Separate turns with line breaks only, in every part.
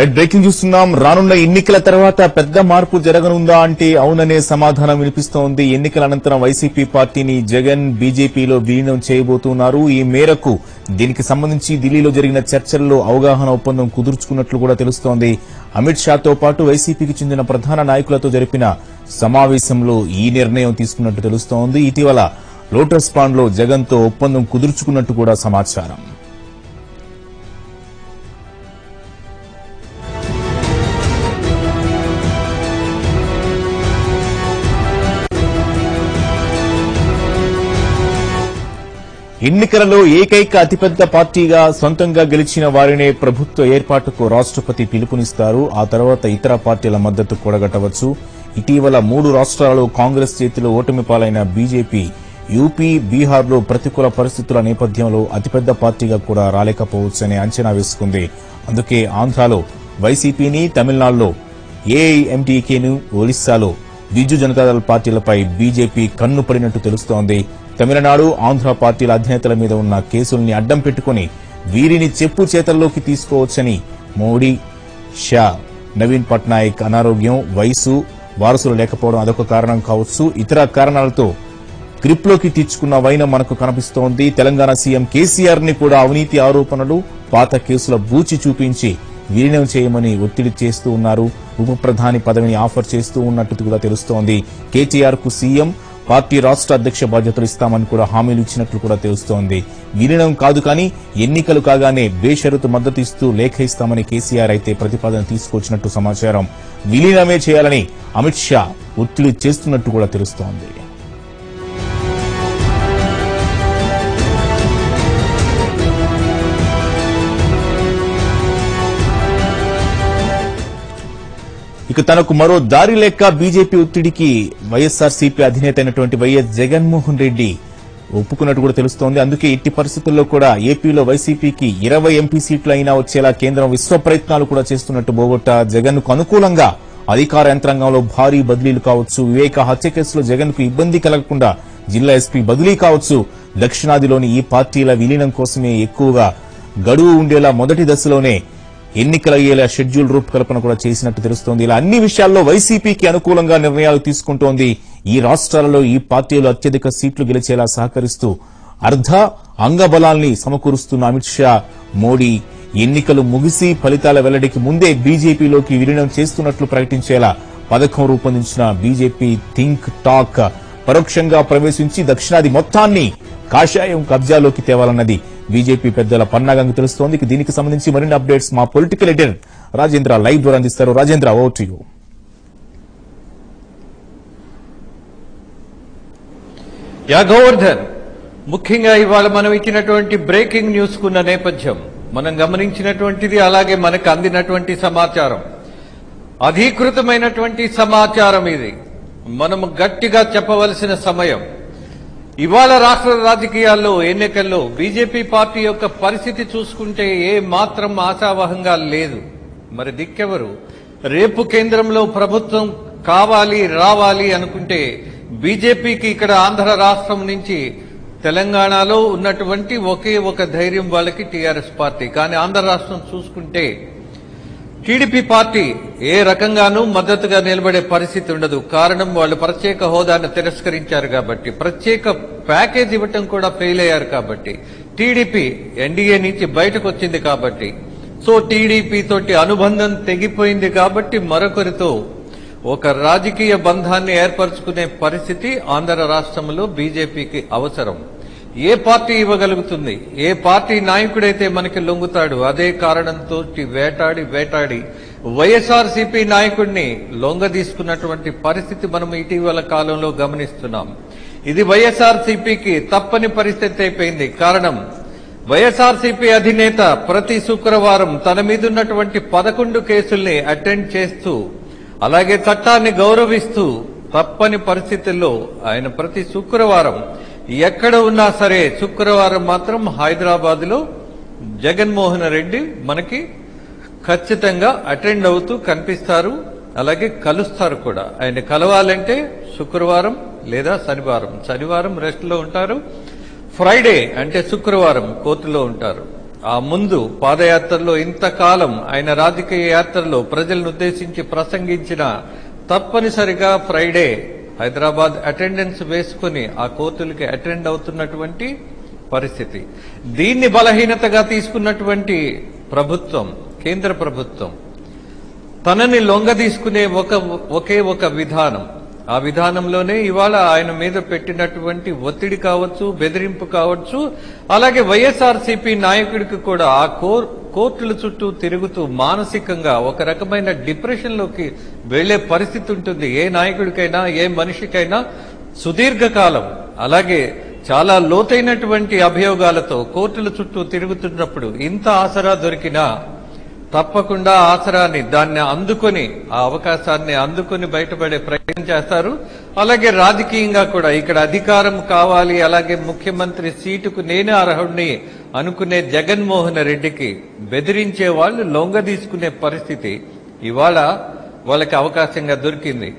Right breaking చూస్తున్నాం రానున్న ఎన్నికల తర్వాత పెద్ద మార్పు జరగనుందా అంటే అవుననే సమాధానం వినిపిస్తోంది. ఎన్నికల అనంతరం వైసీపీ పార్టీని జగన్ బీజేపీలో విలీనం చేయబోతున్నారు. ఈ మేరకు దీనికి సంబంధించి ఢిల్లీలో జరిగిన చర్చల్లో అవగాహన ఒప్పందం కుదుర్చుకున్నట్లు కూడా తెలుస్తోంది. అమిత్ షాతో పాటు వైసీపీకి చెందిన ప్రధాన నాయకులతో జరిపిన సమావేశంలో ఈ నిర్ణయం తీసుకున్నట్టు తెలుస్తోంది. ఇటీవల లోటస్ పాండ్లో జగన్తో ఒప్పందం కుదుర్చుకున్నట్టు కూడా సమాచారం. ఎన్నికలలో ఏకైక అతిపెద్ద పార్టీగా సొంతంగా గెలిచిన వారినే ప్రభుత్వ ఏర్పాటుకు రాష్ట్రపతి పిలుపునిస్తారు. ఆ తర్వాత ఇతర పార్టీల మద్దతు కూడగట్టవచ్చు. ఇటీవల మూడు రాష్ట్రాలలో కాంగ్రెస్ చేతిలో ఓటమి పాలైన బీజేపీ యూపీ బీహార్లో ప్రతికూల పరిస్థితుల నేపథ్యంలో అతిపెద్ద పార్టీగా కూడా రాలేకపోవచ్చని అంచనా వేసుకుంది. అందుకే ఆంధ్రాలో వైసీపీని తమిళనాడులో ఏఐఎంటీకేను ఒరిస్సాలో బిజు జనతాదళ పార్టీలపై బీజేపీ కన్ను పడినట్టు తెలుస్తోంది. తమిళనాడు ఆంధ్ర పార్టీల అధినేతల మీద ఉన్న కేసుల్ని అడ్డం పెట్టుకుని వీరిని చెప్పు చేతల్లోకి తీసుకోవచ్చని మోడీ షా నవీన్ పట్నాయక్ అనారోగ్యం వయసు వారసులు లేకపోవడం అదొక కారణం కావచ్చు. ఇతర కారణాలతో గ్రిప్లోకి తెచ్చుకున్న వైనం మనకు కనిపిస్తోంది. తెలంగాణ సీఎం కేసీఆర్ని కూడా అవినీతి ఆరోపణలు పాత కేసుల బూచి చూపించి విలీనం చేయమని ఒత్తిడి చేస్తూ ఉన్నారు. ఉప ప్రధాని పదవిని ఆఫర్ చేస్తూ ఉన్నట్టు కూడా తెలుస్తోంది. కేటీఆర్కు సీఎం పార్టీ రాష్ట్ర అధ్యక్ష బాధ్యతలు ఇస్తామని కూడా హామీలు ఇచ్చినట్లు కూడా తెలుస్తోంది. విలీనం కాదు కానీ ఎన్నికలు కాగానే బేషరతు మద్దతు ఇస్తూ లేఖ ఇస్తామని కేసీఆర్ అయితే ప్రతిపాదన తీసుకొచ్చినట్టు సమాచారం. విలీనమే చేయాలని అమిత్ షా ఒత్తిడి చేస్తున్నట్టు కూడా తెలుస్తోంది. ఇక తనకు మరో దారి లేక బీజేపీ ఒత్తిడికి వైఎస్ఆర్సీపీ అధినేత అయినటువంటి వైఎస్ జగన్మోహన్ రెడ్డి ఒప్పుకున్నట్టు కూడా తెలుస్తోంది. అందుకే ఇట్టి పరిస్థితుల్లో కూడా ఏపీలో వైసీపీకి ఇరవై ఎంపీ సీట్లు అయినా వచ్చేలా కేంద్రం విశ్వ ప్రయత్నాలు కూడా చేస్తున్నట్టు బోగొట్ట జగన్కు అనుకూలంగా అధికార యంత్రాంగంలో భారీ బదిలీలు కావచ్చు. వివేక హత్య కేసులో జగన్కు ఇబ్బంది కలగకుండా జిల్లా ఎస్పీ బదిలీ కావచ్చు. దక్షిణాదిలోని ఈ పార్టీల విలీనం కోసమే ఎక్కువగా గడువు ఉండేలా మొదటి దశలోనే ఎన్నికలయ్యేలా షెడ్యూల్ రూపకల్పన కూడా చేసినట్టు తెలుస్తోంది. ఇలా అన్ని విషయాల్లో వైసీపీకి అనుకూలంగా నిర్ణయాలు తీసుకుంటోంది. ఈ రాష్ట్రాలలో ఈ పార్టీలు అత్యధిక సీట్లు గెలిచేలా సహకరిస్తూ అర్ధ అంగబలాల్ని సమకూరుస్తున్న అమిత్ షా మోడీ ఎన్నికలు ముగిసి ఫలితాల వెల్లడికి ముందే బీజేపీలోకి విలీనం చేస్తున్నట్లు ప్రకటించేలా పథకం రూపొందించిన బీజేపీ థింక్ టాక్ పరోక్షంగా ప్రవేశించి దక్షిణాది మొత్తాన్ని కాషాయం కబ్జాలోకి తేవాలన్నది బీజేపీ పెద్దల పన్నాగంగా తెలుస్తోంది. దీనికి సంబంధించి మరిన్ని అప్డేట్స్ మా పొలిటికల్ ఎడిటర్ రాజేంద్ర లైవ్ ద్వారా అందిస్తారు. రాజేంద్ర ఓ టు యూ
యా గోవర్ధన్. ముఖ్యంగా ఇవాళ మనం ఇచ్చినటువంటి బ్రేకింగ్ న్యూస్ కున్న నేపథ్యం. మనం గమనించినటువంటిది అలాగే మనకు అందినటువంటి సమాచారం. అధీకృతమైనటువంటి సమాచారం ఇది. మనం గట్టిగా చెప్పవలసిన సమయం. ఇవాళ రాష్ట్ర రాజకీయాల్లో ఎన్నికల్లో బీజేపీ పార్టీ యొక్క పరిస్థితి చూసుకుంటే ఏ మాత్రం ఆశావహంగా లేదు. మరి దిక్కెవరు? రేపు కేంద్రంలో ప్రభుత్వం కావాలి రావాలి అనుకుంటే బీజేపీకి ఇక్కడ ఆంధ్ర రాష్ట్రం నుంచి తెలంగాణలో ఉన్నటువంటి ఒకే ఒక ధైర్యం వాళ్ళకి టీఆర్ఎస్ పార్టీ. కానీ ఆంధ్ర రాష్ట్రం చూసుకుంటే టీడీపీ పార్టీ ఏ రకంగానూ మద్దతుగా నిలబడే పరిస్థితి ఉండదు. కారణం వాళ్ళు ప్రత్యేక హోదాను తిరస్కరించారు కాబట్టి ప్రత్యేక ప్యాకేజ్ ఇవ్వటం కూడా ఫెయిల్ అయ్యారు కాబట్టి టీడీపీ ఎన్డీఏ నుంచి బయటకు వచ్చింది కాబట్టి సో టీడీపీ తోటి అనుబంధం తెగిపోయింది కాబట్టి మరొకరితో ఒక రాజకీయ బంధాన్ని ఏర్పరచుకునే పరిస్థితి ఆంధ్ర రాష్ట్రంలో బీజేపీకి అవసరం. ఏ పార్టీ ఇవ్వగలుగుతుంది? ఏ పార్టీ నాయకుడైతే మనకి లొంగుతాడు అదే కారణంతో వేటాడి వేటాడి వైఎస్ఆర్సీపీ నాయకుడిని లొంగ తీసుకున్నటువంటి పరిస్థితి మనం ఇటీవల కాలంలో గమనిస్తున్నాం. ఇది వైఎస్ఆర్సీపీకి తప్పని పరిస్థితి అయిపోయింది. కారణం వైఎస్ఆర్సీపీ అధినేత ప్రతి శుక్రవారం తన మీదున్నటువంటి పదకొండు కేసుల్ని అటెండ్ చేస్తూ అలాగే చట్టాన్ని గౌరవిస్తూ తప్పని పరిస్థితుల్లో ఆయన ప్రతి శుక్రవారం ఎక్కడ ఉన్నా సరే శుక్రవారం మాత్రం హైదరాబాద్లో జగన్మోహన్ రెడ్డి మనకి ఖచ్చితంగా అటెండ్ అవుతూ కనిపిస్తారు. అలాగే కలుస్తారు కూడా. ఆయన కలవాలంటే శుక్రవారం లేదా శనివారం. శనివారం రెస్ట్లో ఉంటారు. ఫ్రైడే అంటే శుక్రవారం కోర్టులో ఉంటారు. ఆ ముందు పాదయాత్రలో ఇంతకాలం ఆయన రాజకీయ యాత్రలో ప్రజలను ఉద్దేశించి ప్రసంగించిన తప్పనిసరిగా ఫ్రైడే హైదరాబాద్ అటెండెన్స్ వేసుకుని ఆ కోర్టులకి అటెండ్ అవుతున్నటువంటి పరిస్థితి. దీన్ని బలహీనతగా తీసుకున్నటువంటి ప్రభుత్వం కేంద్ర ప్రభుత్వం తనని లొంగ తీసుకునే ఒక ఒకే ఒక విధానం. ఆ విధానంలోనే ఇవాళ ఆయన మీద పెట్టినటువంటి ఒత్తిడి కావచ్చు బెదిరింపు కావచ్చు అలాగే వైఎస్ఆర్సీపీ నాయకుడికి కూడా ఆ కోర్ కోర్టుల చుట్టూ తిరుగుతూ మానసికంగా ఒక రకమైన డిప్రెషన్లోకి వెళ్ళే పరిస్థితి ఉంటుంది. ఏ నాయకుడికైనా ఏ మనిషికైనా సుదీర్ఘకాలం అలాగే చాలా లోతైనటువంటి అభియోగాలతో కోర్టుల చుట్టూ తిరుగుతున్నప్పుడు ఇంత ఆసరా దొరికినా తప్పకుండా ఆసరాన్ని దాన్ని అందుకొని ఆ అవకాశాన్ని అందుకొని బయటపడే ప్రయత్నం చేస్తారు. అలాగే రాజకీయంగా కూడా ఇక్కడ అధికారం కావాలి అలాగే ముఖ్యమంత్రి సీటుకు నేనే అర్హుడిని అనుకునే జగన్మోహన్ రెడ్డికి బెదిరించే వాళ్ళు లొంగ తీసుకునే పరిస్థితి ఇవాళ వాళ్ళకి అవకాశంగా దొరికింది.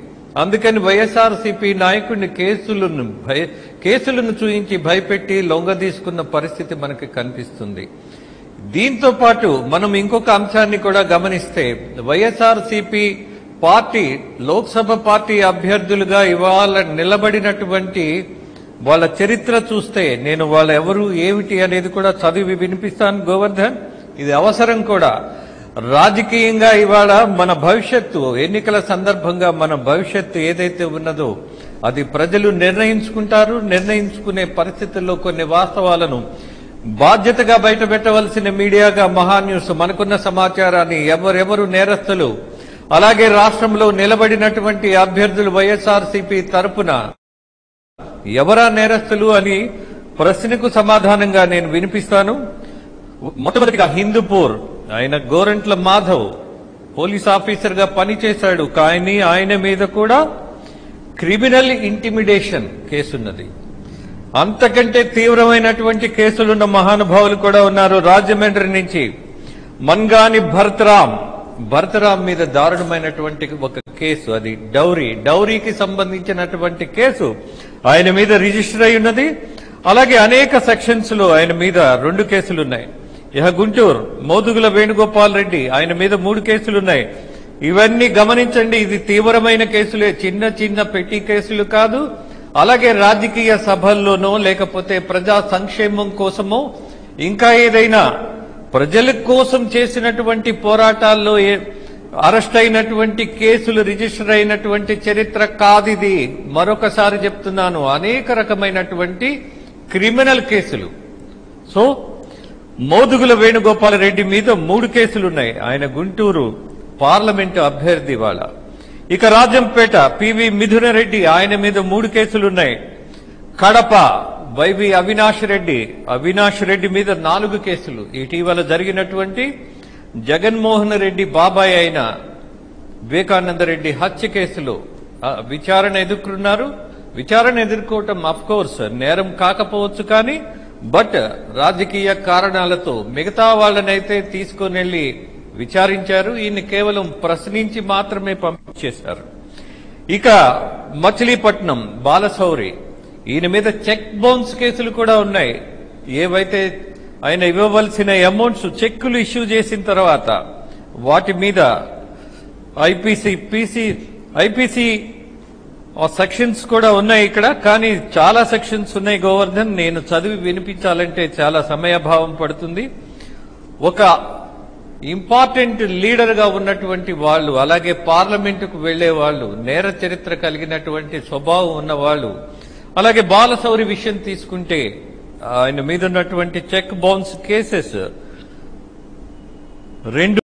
అందుకని వైఎస్ఆర్సీపీ నాయకుడిని కేసులను భయ కేసులను చూయించి భయపెట్టి లొంగ తీసుకున్న పరిస్థితి మనకి కనిపిస్తుంది. దీంతో పాటు మనం ఇంకొక అంశాన్ని కూడా గమనిస్తే వైఎస్ఆర్సీపీ పార్టీ లోక్సభ పార్టీ అభ్యర్థులుగా ఇవాళ నిలబడినటువంటి వాళ్ళ చరిత్ర చూస్తే నేను వాళ్ళ ఎవరు ఏమిటి అనేది కూడా చదివి వినిపిస్తాను గోవర్ధన్. ఇది అవసరం కూడా. రాజకీయంగా ఇవాళ మన భవిష్యత్తు ఎన్నికల సందర్భంగా మన భవిష్యత్తు ఏదైతే ఉన్నదో అది ప్రజలు నిర్ణయించుకుంటారు నిర్ణయించుకునే పరిస్థితుల్లో కొన్ని వాస్తవాలను బాధ్యతగా బయట పెట్టవలసిన మీడియాగా మహాన్యూస్ మనకున్న సమాచారాన్ని ఎవరెవరు నేరస్తులు అలాగే రాష్ట్రంలో నిలబడినటువంటి అభ్యర్థులు వైఎస్ఆర్సీపీ తరపున ఎవరా నేరస్తులు అని ప్రశ్నకు సమాధానంగా నేను వినిపిస్తాను. మొట్టమొదటిగా హిందూపూర్ ఆయన గోరంట్ల మాధవ్ పోలీస్ ఆఫీసర్గా పనిచేశాడు కానీ ఆయన మీద కూడా క్రిమినల్ ఇంటిమిడేషన్ కేసున్నది. అంతకంటే తీవ్రమైనటువంటి కేసులున్న మహానుభావులు కూడా ఉన్నారు రాజమండ్రి నుంచి. మన్గాని భరతరాం భరతరాం మీద దారుణమైనటువంటి ఒక కేసు అది డౌరీ. డౌరీకి సంబంధించినటువంటి కేసు. ఆయన మీద రిజిస్టర్ అయి ఉన్నది. అలాగే అనేక సెక్షన్స్లో ఆయన మీద రెండు కేసులున్నాయి. ఇహ గుంటూరు మోదుగుల వేణుగోపాల్ రెడ్డి ఆయన మీద మూడు కేసులున్నాయి. ఇవన్నీ గమనించండి ఇది తీవ్రమైన కేసులే. చిన్న చిన్న పెట్టి కేసులు కాదు. అలాగే రాజకీయ సభల్లోనో లేకపోతే ప్రజా సంక్షేమం కోసమో ఇంకా ఏదైనా ప్రజల కోసం చేసినటువంటి పోరాటాల్లో ఏ- అరెస్ట్ అయినటువంటి కేసులు రిజిస్టర్ అయినటువంటి చరిత్ర కాదిది. మరొకసారి చెప్తున్నాను అనేక రకమైనటువంటి క్రిమినల్ కేసులు. సో మోదుగుల వేణుగోపాల్ రెడ్డి మీద మూడు కేసులున్నాయి. ఆయన గుంటూరు పార్లమెంటు అభ్యర్థి వాళ్ళ. ఇక రాజంపేట పివి మిథున రెడ్డి ఆయన మీద మూడు కేసులున్నాయి. కడప వైవి అవినాష్ రెడ్డి అవినాష్ రెడ్డి మీద నాలుగు కేసులు. ఇటీవల జరిగినటువంటి జగన్మోహన్ రెడ్డి బాబాయ్ అయిన వివేకానంద రెడ్డి హత్య కేసులో విచారణ ఎదుర్కొన్నారు. విచారణ ఎదుర్కోవటం అఫ్ కోర్స్ నేరం కాకపోవచ్చు కానీ బట్ రాజకీయ కారణాలతో మిగతా వాళ్ళనైతే తీసుకొని వెళ్ళి విచారించారు. ఈయన్ని కేవలం ప్రశ్నించి మాత్రమే పంపించేశారు. ఇక మచిలీపట్నం బాలశౌరి. ఈయన మీద చెక్ బౌన్స్ కేసులు కూడా ఉన్నాయి. ఏవైతే ఆయన ఇవ్వవలసిన అమౌంట్స్ చెక్కులు ఇష్యూ చేసిన తర్వాత వాటి మీద ఐపీసీ పీసీ ఐపీసీ సెక్షన్స్ కూడా ఉన్నాయి ఇక్కడ. కానీ చాలా సెక్షన్స్ ఉన్నాయి గోవర్ధన్. నేను చదివి వినిపించాలంటే చాలా సమయాభావం పడుతుంది. ఒక ఇంపార్టెంట్ లీడర్గా ఉన్నటువంటి వాళ్ళు అలాగే పార్లమెంటుకు వెళ్ళే వాళ్ళు నేర చరిత్ర కలిగినటువంటి స్వభావం ఉన్న వాళ్ళు అలాగే బాలశౌరి విషయం తీసుకుంటే ఆయన మీద ఉన్నటువంటి చెక్ బౌన్స్ కేసెస్ రెండు